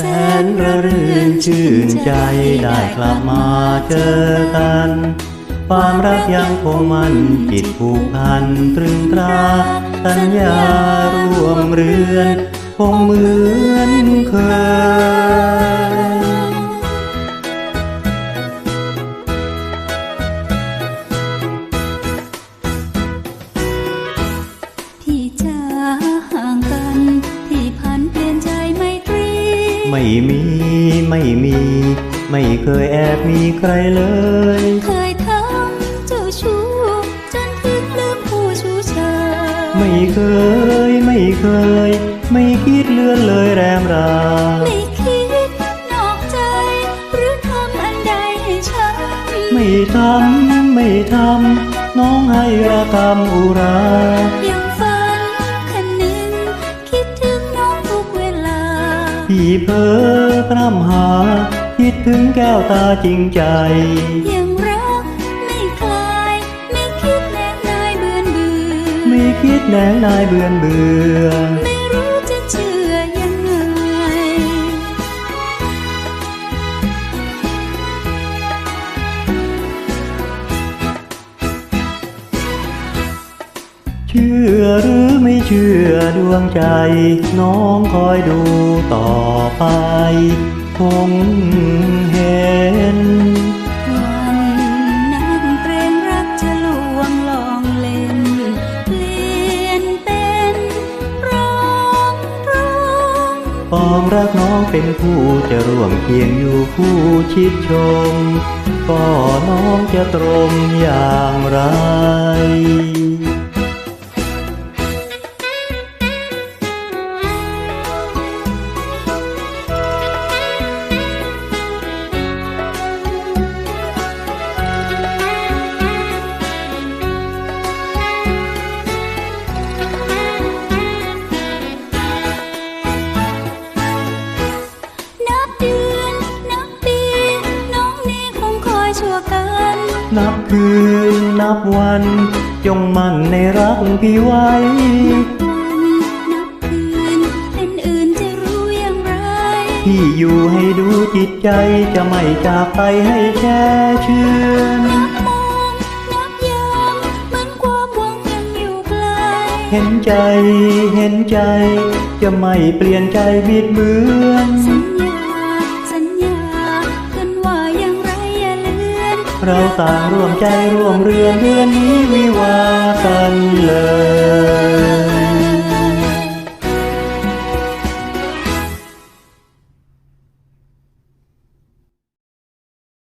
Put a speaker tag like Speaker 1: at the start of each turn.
Speaker 1: แสนระรื่นชื่นใจได้กลับมาเจอกัน ความรักยังคงมันจิตผูกพันตรึงตราสัญญาร่วมเรือน คงเหมือนเคย
Speaker 2: ไม่
Speaker 1: มีไม่มี ไม่เคยแอบมีใครเลย
Speaker 2: เคยทำเจ้าชู้จนถึงลืมผู้ชูเชย
Speaker 1: ไม่เคยไม่เคย ไม่คิดเลื่อนเลยแรมรา
Speaker 2: ไม่คิดนอกใจ หรือทำอันใดให้ฉัน
Speaker 1: ไม่ทำไม่ทำน้องให้ระกำอุรา
Speaker 2: เพ้
Speaker 1: อพร่ำหา คิดถึงแก้วตาจริงใจ
Speaker 2: ยังรักไม่คลาย ไม่คิดแนนายเบือนเบื่อ
Speaker 1: ไม่คิดแนงนายเบื่อนเบื่อ
Speaker 2: เชื่อ
Speaker 1: หรือไม่เชื่อดวงใจ น้องคอยดูต่อไป คงเห็น
Speaker 2: วันนั้นเกรงรักจะลวงลองเล่นเปลี่ยนเป็นร้องร้อง
Speaker 1: ปองรักน้องเป็นผู้จะร่วมเคียงอยู่คู่ชิดชม ก็น้องจะตรงอย่างไร
Speaker 2: นับคืน
Speaker 1: นับวัน จงมั่นในรักพี่ไว้
Speaker 2: นับคืนเป็นอื่นจะรู้อย่างไร
Speaker 1: พี่อยู่ให้ดูจิตใจจะไม่จากไปให้แช่เชื่อน
Speaker 2: นับมองนับยามเหมือนความหวังยังอยู่ไกล
Speaker 1: เห็นใจเห็นใจ จะไม่เปลี่ยนใจบิดเบือน
Speaker 2: เรา
Speaker 1: ต่างร่วมใจร่วมเรือนเดือนนี้วิวาสันเลย